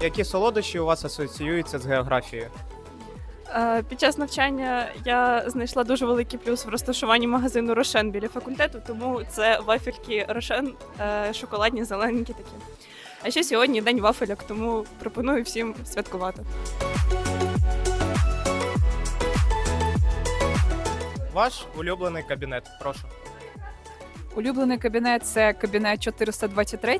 які солодощі у вас асоціюються з географією? Е, Під час навчання я знайшла дуже великий плюс в розташуванні магазину Рошен біля факультету, тому це вафельки Рошен, е, шоколадні, зелененькі такі. А ще сьогодні день вафельок, тому пропоную всім святкувати. Ваш улюблений кабінет, прошу. Улюблений кабінет це кабінет 423.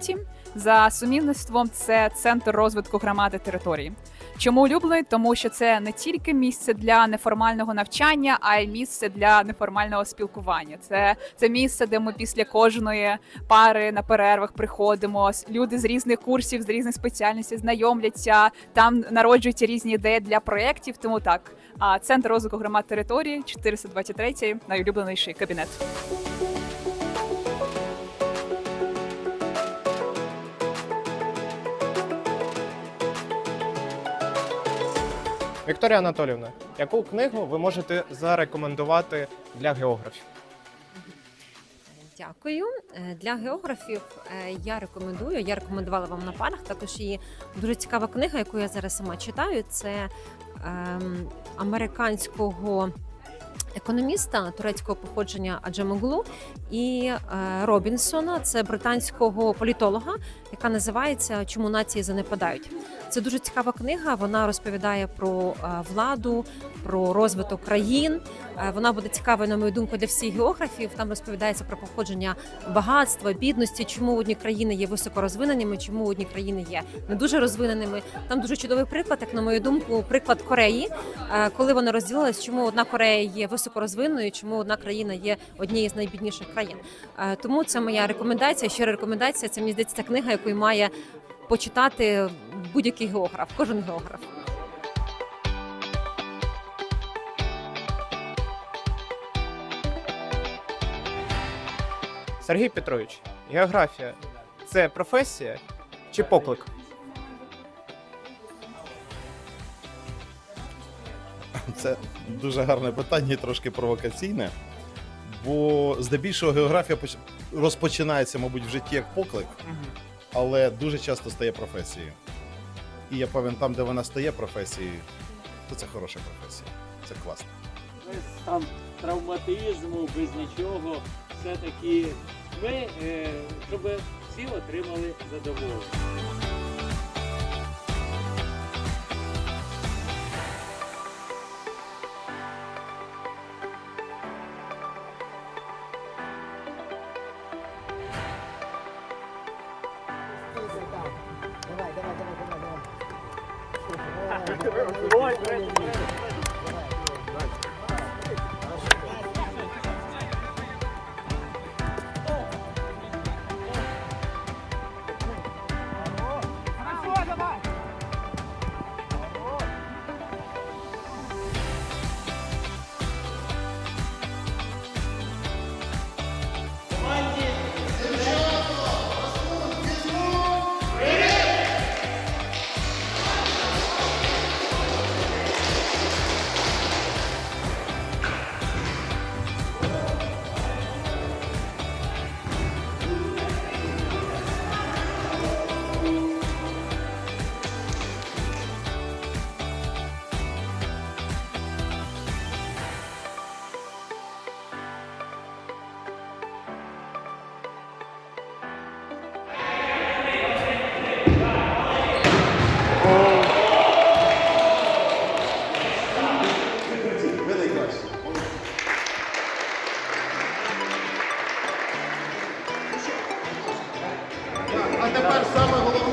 За сумівництвом це центр розвитку громади території. Чому улюблений? Тому що це не тільки місце для неформального навчання, а й місце для неформального спілкування. Це, це місце, де ми після кожної пари на перервах приходимо. Люди з різних курсів, з різних спеціальностей знайомляться. Там народжуються різні ідеї для проєктів. Тому так. А центр розвитку громад території 423 найулюбленіший кабінет. Вікторія Анатолівна, яку книгу ви можете зарекомендувати для географів? Дякую. Е, Для географів е, я рекомендую. Я рекомендувала вам на парах. Також є дуже цікава книга, яку я зараз сама читаю. Це ем, американського економіста турецького походження Аджемоглу і е, Робінсона. Це британського політолога, яка називається Чому нації занепадають. Це дуже цікава книга. Вона розповідає про е, владу, про розвиток країн. Е, Вона буде цікавою, на мою думку, для всіх географів. Там розповідається про походження багатства, бідності, чому одні країни є високорозвиненими, чому одні країни є не дуже розвиненими. Там дуже чудовий приклад, як на мою думку, приклад Кореї, коли вони розділились, чому одна Корея є високорозвиненою, чому одна країна є однією з найбідніших країн. Е, Тому це моя рекомендація. Щира рекомендація. Це мені здається ця книга, яку має почитати будь-який географ, кожен географ. Сергій Петрович, географія це професія чи поклик? Це дуже гарне питання і трошки провокаційне. Бо здебільшого географія розпочинається, мабуть, в житті як поклик, але дуже часто стає професією. І я певен, там, де вона стає професією, то це хороша професія. Це класно. без там травматизму, без нічого. Все-таки ми, е, щоб всі отримали задоволення. Boy, А тепер саме головне.